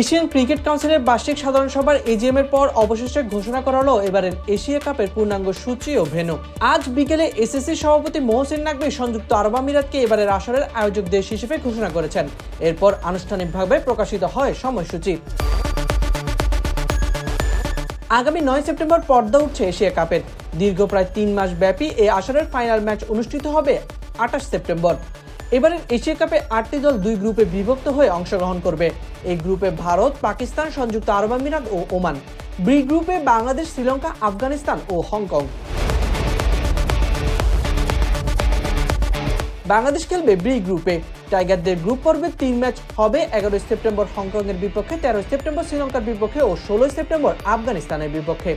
Asian cricket কাউন্সিলের বার্ষিক সাধারণ সভার এজিএম এর পর অবশেষে ঘোষণা করা হলো এবারের এশিয়া কাপের পূর্ণাঙ্গ সূচি ও ভেনু আজ বিকেলে এসএসসি সভাপতি মোহসিন নাকবি সংযুক্ত আরব আমিরাতকে এবারের আসরের আয়োজক দেশ হিসেবে ঘোষণা করেছেন। এরপর আনুষ্ঠানিকভাবে প্রকাশিত হয় সময়সূচি। আগামী নয় সেপ্টেম্বর পর্দা উঠছে এশিয়া কাপের। দীর্ঘ প্রায় তিন মাস ব্যাপী এই আসরের ফাইনাল ম্যাচ অনুষ্ঠিত হবে আঠাশ সেপ্টেম্বর। এবারের এশিয়া কাপে আটটি দল দুই গ্রুপে বিভক্ত হয়ে অংশগ্রহণ করবে। এই গ্রুপে ভারত, পাকিস্তান, সংযুক্ত আরব আমিরাত ও ওমান। বি গ্রুপে বাংলাদেশ, শ্রীলঙ্কা, আফগানিস্তান ও হংকং। বাংলাদেশ খেলবে বি গ্রুপে। টাইগারদের গ্রুপ পর্বে তিন ম্যাচ হবে, এগারোই সেপ্টেম্বর হংকং এর বিপক্ষে, তেরোই সেপ্টেম্বর শ্রীলঙ্কার বিপক্ষে ও ষোলোই সেপ্টেম্বর আফগানিস্তানের বিপক্ষে।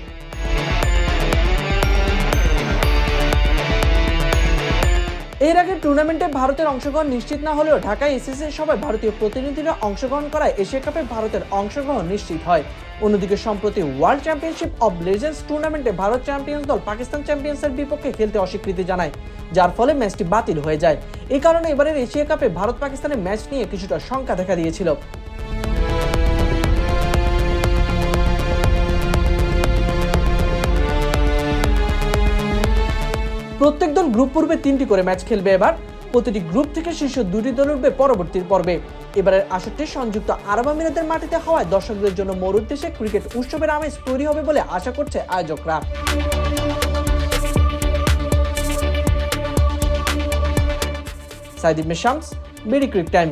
এর আগে টুর্নামেন্টে ভারতের অংশগ্রহণ নিশ্চিত না হলেও ঢাকায় এসএসএ সভায় ভারতীয় প্রতিনিধিরা অংশগ্রহণ করায় এশিয়া কাপে ভারতের অংশগ্রহণ নিশ্চিত হয়। অন্যদিকে সম্প্রতি ওয়ার্ল্ড চ্যাম্পিয়নশিপ অব লেজেন্ডস টুর্নামেন্টে ভারত চ্যাম্পিয়ন্স দল পাকিস্তান চ্যাম্পিয়ন্সের বিপক্ষে খেলতে অস্বীকৃতি জানায়, যার ফলে ম্যাচটি বাতিল হয়ে যায়। এই কারণে এবারের এশিয়া কাপে ভারত পাকিস্তানের ম্যাচ নিয়ে কিছুটা শঙ্কা দেখা দিয়েছিল। প্রত্যেক দল গ্রুপ পূর্বে তিনটি করে ম্যাচ খেলবে এবার। প্রতিটি গ্রুপ থেকে শীর্ষ দুটি দল উঠবে পরবর্তী পর্বে। এবারের আসরটি সংযুক্ত আরব আমিরাতের মাটিতে হওয়ায় দর্শকদের জন্য মরুর দেশে ক্রিকেট উৎসবের আমেজ তৈরি হবে বলে আশা করছে আয়োজকরা। Saidib Shams BD cric time